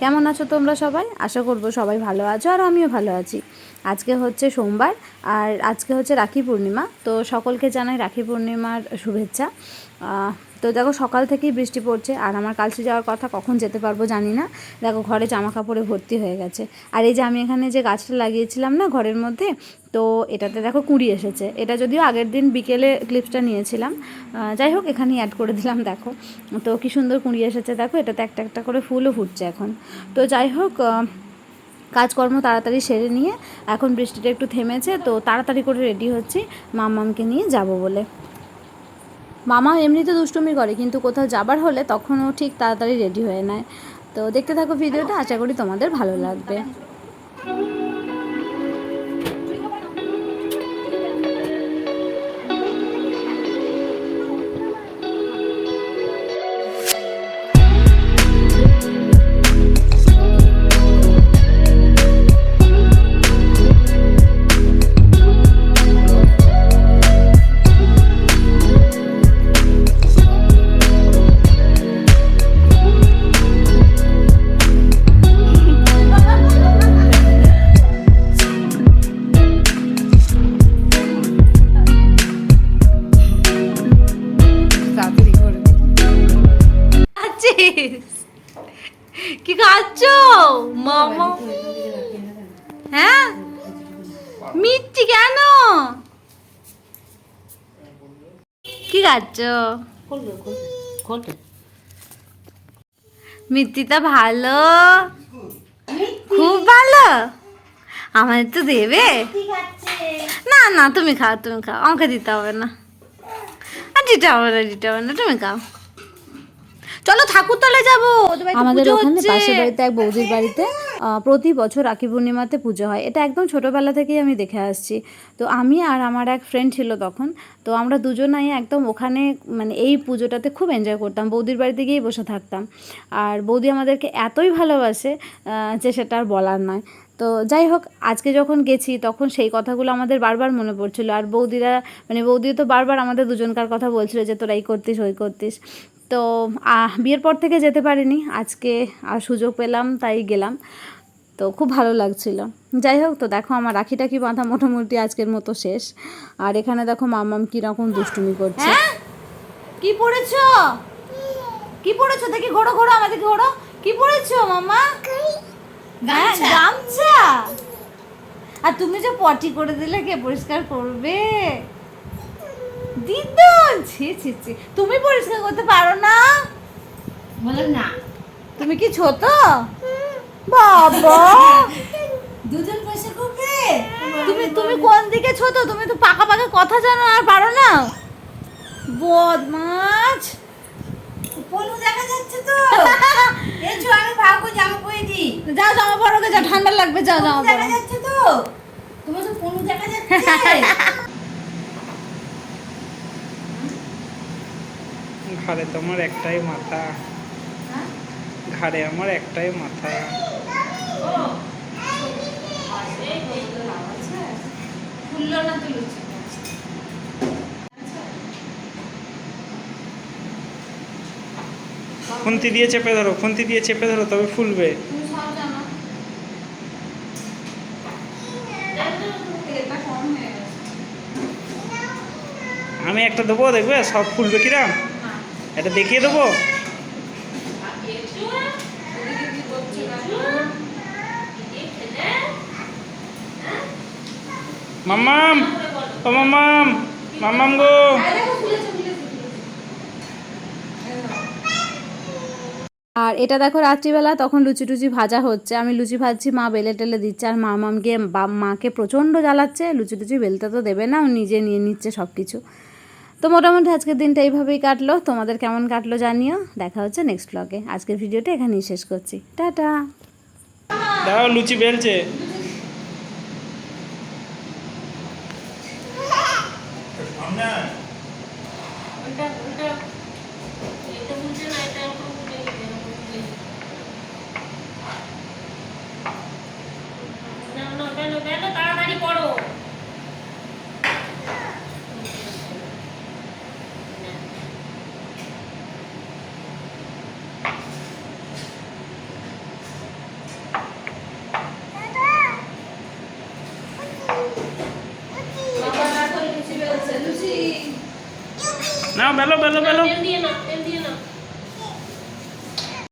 কেমন আছো তোমরা সবাই আশা করবো সবাই ভালো আছো আর আমিও ভালো আছি আজকে হচ্ছে সোমবার আর আজকে হচ্ছে রাখি পূর্ণিমা তো সকলকে জানাই রাখি পূর্ণিমার শুভেচ্ছা তো দেখো সকাল থেকেই বৃষ্টি পড়ছে আর আমার কালসি যাওয়ার কথা কখন যেতে পারবো জানি না দেখো ঘরে জামা কাপড়ে ভর্তি হয়ে গেছে আর এই যে আমি এখানে যে গাছটা লাগিয়েছিলাম না ঘরের মধ্যে তো এটাতে দেখো কুঁড়ি এসেছে এটা যদিও আগের দিন বিকেলে ক্লিপসটা নিয়েছিলাম যাই হোক এখানেই অ্যাড করে দিলাম দেখো তো কি সুন্দর কুঁড়ি এসেছে দেখো এটাতে একটা একটা করে ফুলও ফুটছে এখন তো যাই হোক কাজকর্ম তাড়াতাড়ি সেরে নিয়ে এখন বৃষ্টিটা একটু থেমেছে তো তাড়াতাড়ি করে রেডি হচ্ছি মামামকে নিয়ে যাব বলে মামা এমনিতে দুষ্টুমি করে কিন্তু কোথাও যাবার হলে তখনও ঠিক তাড়াতাড়ি রেডি হয়ে নেয় তো দেখতে থাকো ভিডিওটা আশা করি তোমাদের ভালো লাগবে কেন কি খাচ্ছ মিত্তিটা ভালো খুব ভালো আমাদের তো দেবে না না তুমি খাও তুমি খাও আমাকে দিতে হবে না আর দিতে হবে না দিতে হবে না তুমি খাও চলো ঠাকুরতলায় যাবো আমাদের ওখানে পাশের বাড়িতে এক বৌদির বাড়িতে প্রতি বছর রাখি পূর্ণিমাতে পুজো হয় এটা একদম ছোটোবেলা থেকেই আমি দেখে আসছি তো আমি আর আমার এক ফ্রেন্ড ছিল তখন তো আমরা দুজনাই একদম ওখানে মানে এই পুজোটাতে খুব এনজয় করতাম বৌদির বাড়িতে গিয়েই বসে থাকতাম আর বৌদি আমাদেরকে এতই ভালোবাসে যে সেটা আর বলার নয় তো যাই হোক আজকে যখন গেছি তখন সেই কথাগুলো আমাদের বারবার মনে পড়ছিল আর বৌদিরা মানে বৌদি তো বারবার আমাদের দুজনকার কথা বলছিল যে তোরা এই করতিস ওই করতিস তো বিয়ের পর থেকে যেতে পারিনি আজকে সুযোগ পেলাম তাই গেলাম তো খুব ভালো লাগছিল যাই হোক তো দেখো আমার রাখি টাখি বাঁধা মোটামুটি আজকের মতো শেষ আর এখানে দেখো মামাম কীরকম দুষ্টুমি করছে হ্যাঁ? কি পড়েছ কি পড়েছ দেখি ঘোড়ো ঘোড়ো আমাদেরকে ঘোড়ো কি পড়েছ মামা হ্যাঁ, গামছা আর তুমি যে পটি করে দিলে কে পরিষ্কার করবে ছি ছি ছি তুমি পরিষ্কার করতে পারো না বলে না তুমি কি ছোট বাবা দুজন পয়সা করবে তুমি তুমি কোন দিকে ছোট তুমি তো পাকা পাকা কথা জানো আর পারো না বদমাছ পনু দেখা যাচ্ছে তো এই ছো আমি ভাগো জামা পরে দি যাও জামা পরো যা ঠান্ডা লাগবে যাও জামা পরো দেখা যাচ্ছে তো তোমার তো পনু দেখা যাচ্ছে ঘাড়ে তোমার একটাই মাথা ঘাড়ে আমার একটাই মাথা খুন্তি দিয়ে চেপে ধরো খুন্তি দিয়ে চেপে ধরো তবে ফুলবে আমি একটা দেবো দেখবে সব ফুলবে কিরাম এটা দেখিয়ে দেবো মাম্মাম ও মাম্মাম মাম্মাম গো আর এটা দেখো রাত্রিবেলা তখন লুচি টুচি ভাজা হচ্ছে আমি লুচি ভাজছি মা বেলে টেলে দিচ্ছে আর মা মামকে মাকে প্রচণ্ড জ্বালাচ্ছে লুচি টুচি বেলতে তো দেবে না ও নিজে নিয়ে নিচ্ছে সব কিছু তো মোটামুটি আজকের দিনটা এইভাবেই কাটলো তোমাদের কেমন কাটলো জানিও দেখা হচ্ছে নেক্সট ব্লগে আজকের ভিডিওটা এখানেই শেষ করছি টাটা দাঁড়াও লুচি বেলছে no, no, no, no, no. ਸੀ ਨਾ ਬੈਲੋ ਬੈਲੋ ਬੈਲੋ